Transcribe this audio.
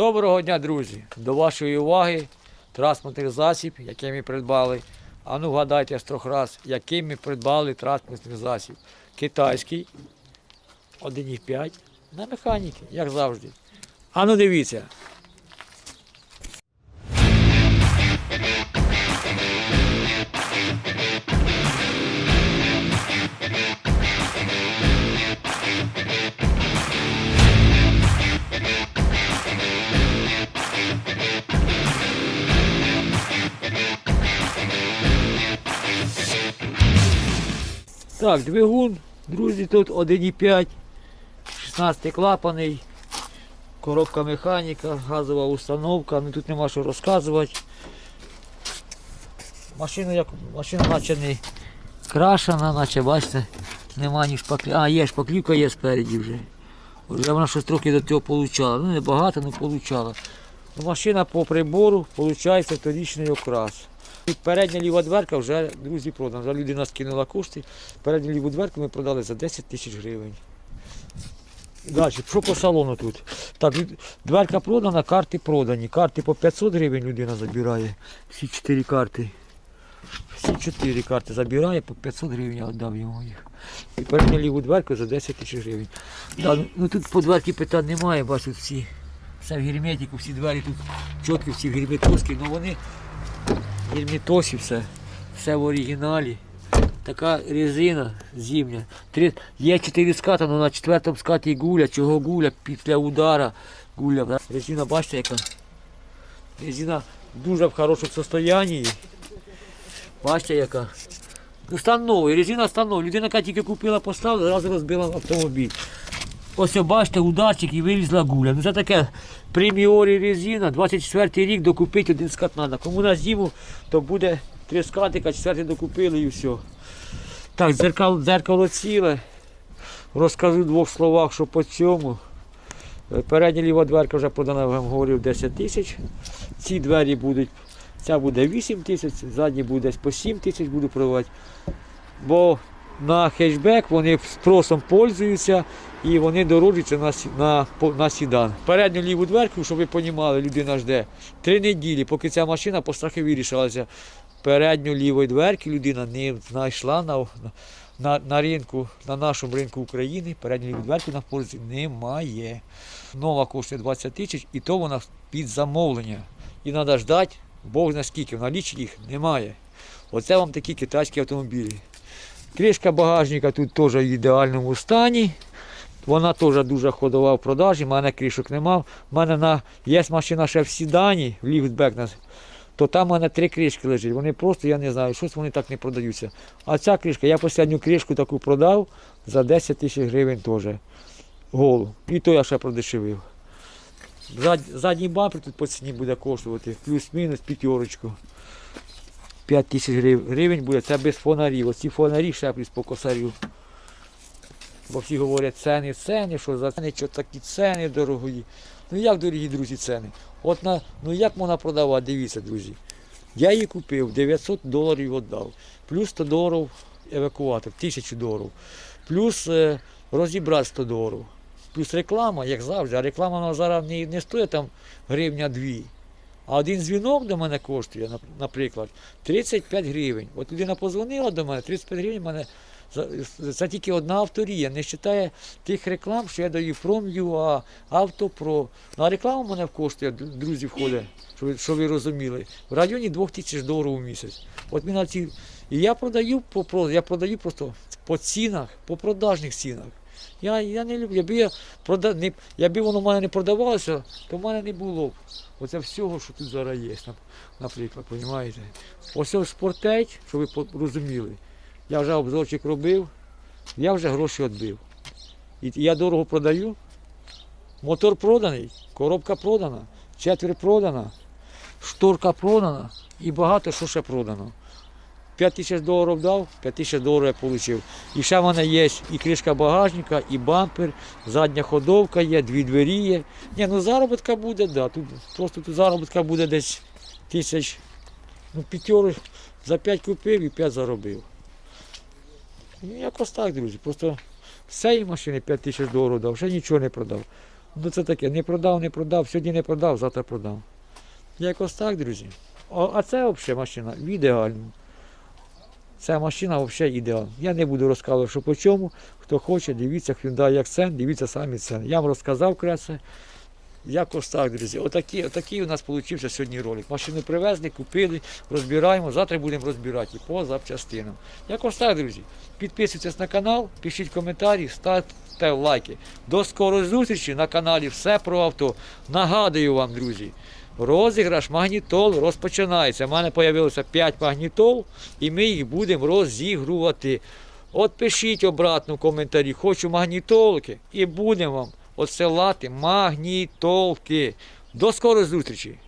Доброго дня, друзі! До вашої уваги транспортний засіб, який ми придбали. А ну гадайте з трьох раз, який ми придбали транспортний засіб. Китайський 1,5 на механіки, як завжди. А ну дивіться. Так, двигун, друзі, тут 1,5, 16 клапаний, коробка механіка, газова установка, ну тут нема що розказувати. Машина як машина наче не крашена, наче бачите, нема ні шпаклівки. А, є шпаклівка є спереді вже. Вже вона щось трохи до цього получала. Ну не багато, але получала. Машина по прибору, виходить, торічний окрас. І передня ліва дверка вже, друзі, продана. Вже людина скинула кошти. Передню ліву дверку ми продали за 10 тисяч гривень. Далі, що по салону тут? Так, дверка продана, карти продані. Карти по 500 гривень людина забирає. Всі 4 карти. Всі 4 карти забирає, по 500 гривень я віддав йому їх. І передню ліву дверку за 10 тисяч гривень. Да, ну, ну тут по дверці питань немає, бачу, всі. Все в герметику, всі двері тут чіткі, всі в герметовські, ну вони герметосі все. Все в оригіналі. Така резина зимня. Три, є чотири ската, але на четвертому скаті гуля. Чого гуля? Після удара гуля. Резина, бачите, яка? Резина дуже в хорошому стані. Бачите, яка? Ну, стан новий, резина стан новий. Людина, яка тільки купила, поставила, зразу розбила автомобіль. Ось бачите, ударчик і вилізла гуля. Ну це таке преміорі резина, 24 рік докупити один скат треба. Кому на зиму, то буде три скатика, четвертий докупили і все. Так, дзеркало, дзеркало ціле. Розкажу в двох словах, що по цьому. Е, Передня ліва дверка вже продана, вам говорив, 10 тисяч. Ці двері будуть, ця буде 8 тисяч, задні буде по 7 тисяч буду продавати. Бо на хетчбек вони спросом пользуються і вони дорожчаться на, на, на сідан. Передню ліву дверку, щоб ви розуміли, людина жде три неділі, поки ця машина по страхи вирішилася. Передню лівої дверки людина не знайшла на, на, на ринку, на нашому ринку України. Передню ліву дверки на полиці немає. Нова коштує 20 тисяч і то вона під замовлення. І треба ждати, Бог зна скільки, в налічі їх немає. Оце вам такі китайські автомобілі. Кришка багажника тут теж в ідеальному стані. Вона теж дуже ходова в продажі, в мене кришок нема. У мене на... є машина ще в сідані, в ліфтбек, то там у мене три кришки лежать. Вони просто, я не знаю, щось вони так не продаються. А ця кришка, я останню кришку таку продав за 10 тисяч гривень теж. Голу. І то я ще продешевив. Задній бампер тут по ціні буде коштувати плюс-мінус п'ятерочку. 5 тисяч гривень буде, це без фонарів. Оці фонарі ще по косарю. Бо всі говорять ціни, ціни, що за ціни, що такі ціни дорогі. Ну як дорогі друзі ціни? От на, ну як можна продавати, дивіться, друзі. Я її купив, 900 доларів віддав. Плюс 100 доларів евакуатор, 1000 доларів. Плюс е, розібрати 100 доларів. Плюс реклама, як завжди. А реклама вона зараз не, не стоїть там гривня дві. А один дзвінок до мене коштує, нап- наприклад, 35 гривень. От людина позвонила до мене, 35 гривень мене. Це тільки одна авторія, не вважає тих реклам, що я даю Пром'ЮА, Автопро. Ну, а реклама в мене коштує, друзі, входить, щоб ви, щоб ви розуміли, в районі 2000 доларів у місяць. От мені на ці... І я продаю по я продаю просто по цінах, по продажних цінах. Я, я не люблю. Якби, я прода... не... Якби воно в мене не продавалося, то в мене не було б. Оце всього, що тут зараз є, нап- наприклад, розумієте? Ось спортейт, щоб ви розуміли. Я вже обзорчик робив, я вже гроші відбив. І я дорого продаю. Мотор проданий, коробка продана, четвер продана, шторка продана і багато що ще продано. 5 тисяч доларів дав, 5 тисяч доларів я отримав. І ще в мене є і кришка багажника, і бампер, задня ходовка є, дві двері є. Ні, ну заробітка буде, да. Тут просто тут заробітка буде десь тисяч, ну п'ятьори за 5 купив і 5 заробив. Ну, якось так, друзі. Просто з цієї машини 5 тисяч доларів дав, ще нічого не продав. Ну це таке, не продав, не продав, сьогодні не продав, завтра продав. Якось так, друзі. А це взагалі машина в ідеальному. Ця машина взагалі ідеальна. Я не буду розказувати, що по чому. Хто хоче, дивіться Hyundai Accent, дивіться самі ціни. Я вам розказав краще. Якось так, друзі. Отакий, отакий у нас вийшов сьогодні ролик. Машину привезли, купили, розбираємо. Завтра будемо розбирати і по запчастинам. Якось так, друзі. Підписуйтесь на канал, пишіть коментарі, ставте лайки. До скорої зустрічі на каналі Все про авто. Нагадую вам, друзі. Розіграш магнітол розпочинається. У мене з'явилося 5 магнітол, і ми їх будемо розігрувати. От пишіть обратно в коментарі, хочу магнітолки, і будемо вам отсилати магнітолки. До скорої зустрічі!